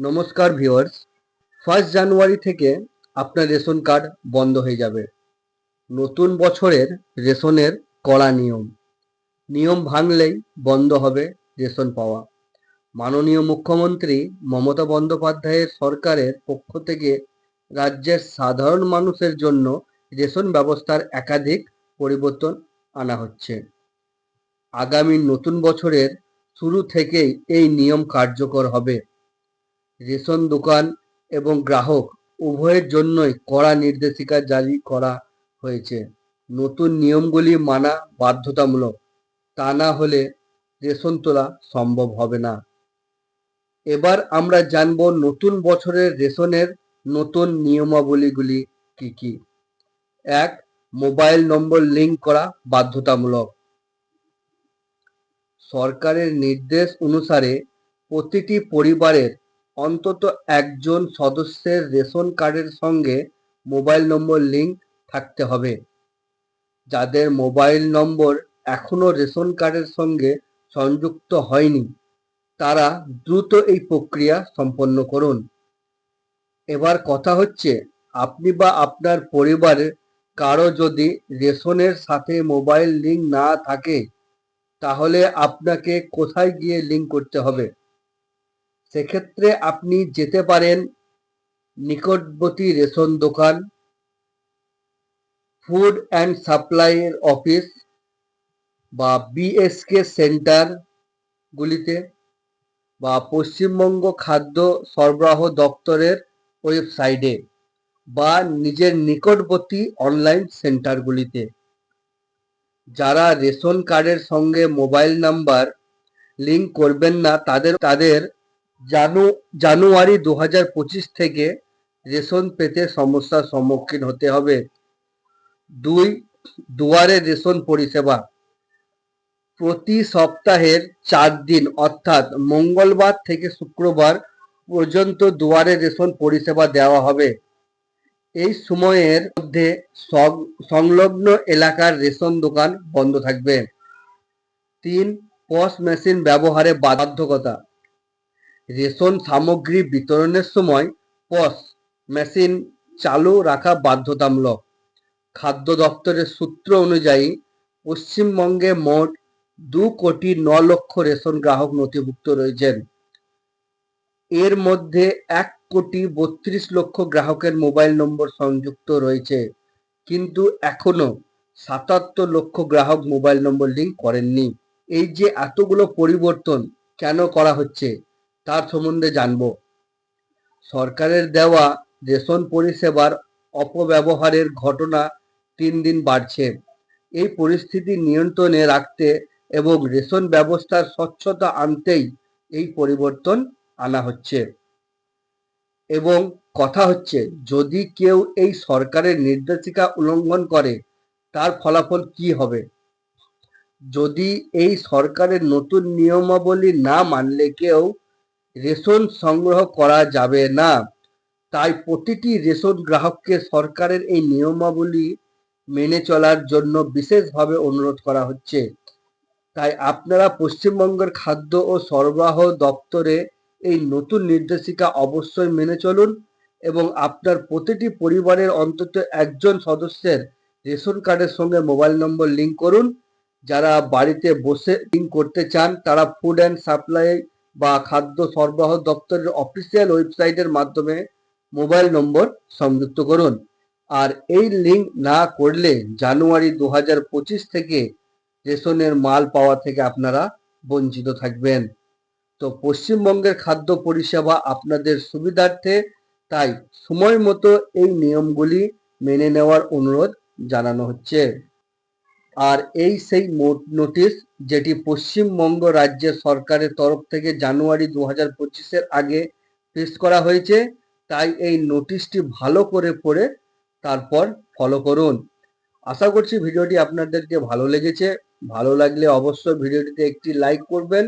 নমস্কার viewers. First January থেকে আপনার রেশন কার্ড বন্ধ হয়ে যাবে। নতুন বছরের রেশনের কড়া নিয়ম। নিয়ম ভাঙলেই বন্ধ হবে রেশন পাওয়া। মাননীয় মুখ্যমন্ত্রী মমতা বন্দ্যোপাধ্যায়ের সরকারের পক্ষ থেকে রাজ্যের সাধারণ মানুষের জন্য রেশন ব্যবস্থার একাধিক পরিবর্তন আনা হচ্ছে। আগামী নতুন বছরের শুরু থেকেই এই নিয়ম কার্যকর হবে। রেশন দোকান এবং গ্রাহক উভয়ের জন্যই কড়া নির্দেশিকা জারি করা হয়েছে। নতুন নিয়মগুলি মানা বাধ্যতামূলক। তা না হলে রেশন তোলা সম্ভব হবে না। এবার আমরা জানব নতুন বছরের রেশনের নতুন নিয়মাবলীগুলি কি কি? এক, মোবাইল নম্বর লিঙ্ক করা বাধ্যতামূলক। সরকারের নির্দেশ অনুসারে প্রতিটি পরিবারের অন্তত একজন সদস্যের রেশন কার্ডের সঙ্গে মোবাইল নম্বর লিঙ্ক থাকতে হবে। যাদের মোবাইল নম্বর এখনও রেশন কার্ডের সঙ্গে সংযুক্ত হয়নি, তারা দ্রুত এই প্রক্রিয়া সম্পন্ন করুন। এবার কথা হচ্ছে, আপনি বা আপনার পরিবারের কারও যদি রেশনের সাথে মোবাইল লিঙ্ক না থাকে, তাহলে আপনাকে কোথায় গিয়ে লিঙ্ক করতে হবে? সেক্ষেত্রে আপনি যেতে পারেন নিকটবর্তী রেশন দোকান ফুড অ্যান্ড সাপ্লাইয়ের অফিস বা বিএসকে সেন্টারগুলিতে বা পশ্চিমবঙ্গ খাদ্য সরবরাহ দপ্তরের ওয়েবসাইটে বা নিজের নিকটবর্তী অনলাইন সেন্টারগুলিতে যারা রেশন কার্ডের সঙ্গে মোবাইল নাম্বার লিঙ্ক করবেন না, তাদের তাদের জানু, জানুয়ারি দু হাজার পঁচিশ থেকে রেশন পেতে সমস্যার সম্মুখীন হতে হবে। দুই, দুয়ারে রেশন পরিষেবা। প্রতি সপ্তাহের চার দিন, অর্থাৎ মঙ্গলবার থেকে শুক্রবার পর্যন্ত দুয়ারে রেশন পরিষেবা দেওয়া হবে। এই সময়ের মধ্যে সংলগ্ন এলাকার রেশন দোকান বন্ধ থাকবে। তিন পস মেশিন ব্যবহারে বাধ্যকতা। রেশন সামগ্রী বিতরণের সময় পস মেশিন চালু রাখা বাধ্যতামূলক। খাদ্য দপ্তরের সূত্র অনুযায়ী, পশ্চিমবঙ্গে মোট দু কোটি ন লক্ষ রেশন গ্রাহক নথিভুক্ত রয়েছেন। এর মধ্যে এক কোটি বত্রিশ লক্ষ গ্রাহকের মোবাইল নম্বর সংযুক্ত রয়েছে, কিন্তু এখনও সাতাত্তর লক্ষ গ্রাহক মোবাইল নম্বর লিঙ্ক করেননি। এই যে এতগুলো পরিবর্তন কেন করা হচ্ছে? তার সম্বন্ধে জানব। সরকারের দেওয়া রেশন পরিষেবার অপব্যবহারের ঘটনা তিন দিন বাড়ছে। এই পরিস্থিতি নিয়ন্ত্রণে রাখতে এবং রেশন ব্যবস্থার স্বচ্ছতা আনতেই এই পরিবর্তন আনা হচ্ছে। এবং কথা হচ্ছে, যদি কেউ এই সরকারের নির্দেশিকা উল্লঙ্ঘন করে, তার ফলাফল কি হবে? যদি এই সরকারের নতুন নিয়মাবলী না মানলে কেউ রেশন সংগ্রহ করা যাবে না। তাই প্রতিটি রেশন গ্রাহককে সরকারের এই নিয়মাবলী মেনে চলার জন্য বিশেষভাবে অনুরোধ করা হচ্ছে। তাই আপনারা পশ্চিমবঙ্গের খাদ্য ও সরবরাহ দপ্তরে এই নতুন নির্দেশিকা অবশ্যই মেনে চলুন এবং আপনার প্রতিটি পরিবারের অন্তত একজন সদস্যের রেশন কার্ডের সঙ্গে মোবাইল নম্বর লিঙ্ক করুন। যারা বাড়িতে বসে লিঙ্ক করতে চান, তারা ফুড অ্যান্ড সাপ্লাই বা খাদ্য সরবরাহ দপ্তরের অফিসিয়াল ওয়েবসাইটের মাধ্যমে মোবাইল নম্বর সংযুক্ত করুন। আর এই লিঙ্ক না করলে জানুয়ারি দু হাজার পঁচিশ থেকে রেশনের মাল পাওয়া থেকে আপনারা বঞ্চিত থাকবেন। তো পশ্চিমবঙ্গের খাদ্য পরিষেবা আপনাদের সুবিধার্থে, তাই সময় মতো এই নিয়মগুলি মেনে নেওয়ার অনুরোধ জানানো হচ্ছে। আর এই সেই নোটিশ যেটি পশ্চিমবঙ্গ রাজ্যের সরকারের তরফ থেকে জানুয়ারি দু হাজার পঁচিশের আগে পেশ করা হয়েছে, তাই এই নোটিশটি ভালো করে পড়ে তারপর ফলো করুন। আশা করছি ভিডিওটি আপনাদেরকে ভালো লেগেছে। ভালো লাগলে অবশ্যই ভিডিওটিতে একটি লাইক করবেন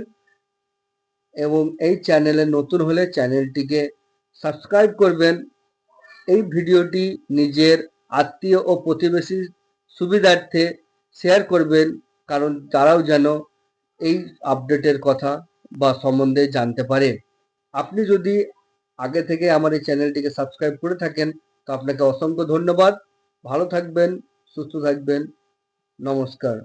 এবং এই চ্যানেলে নতুন হলে চ্যানেলটিকে সাবস্ক্রাইব করবেন। এই ভিডিওটি নিজের আত্মীয় ও প্রতিবেশী সুবিধার্থে শেয়ার করবেন, কারণ তারাও যেন এই আপডেটের কথা বা সম্বন্ধে জানতে পারে। আপনি যদি আগে থেকে আমার এই চ্যানেলটিকে সাবস্ক্রাইব করে থাকেন, তো আপনাকে অসংখ্য ধন্যবাদ। ভালো থাকবেন, সুস্থ থাকবেন। নমস্কার।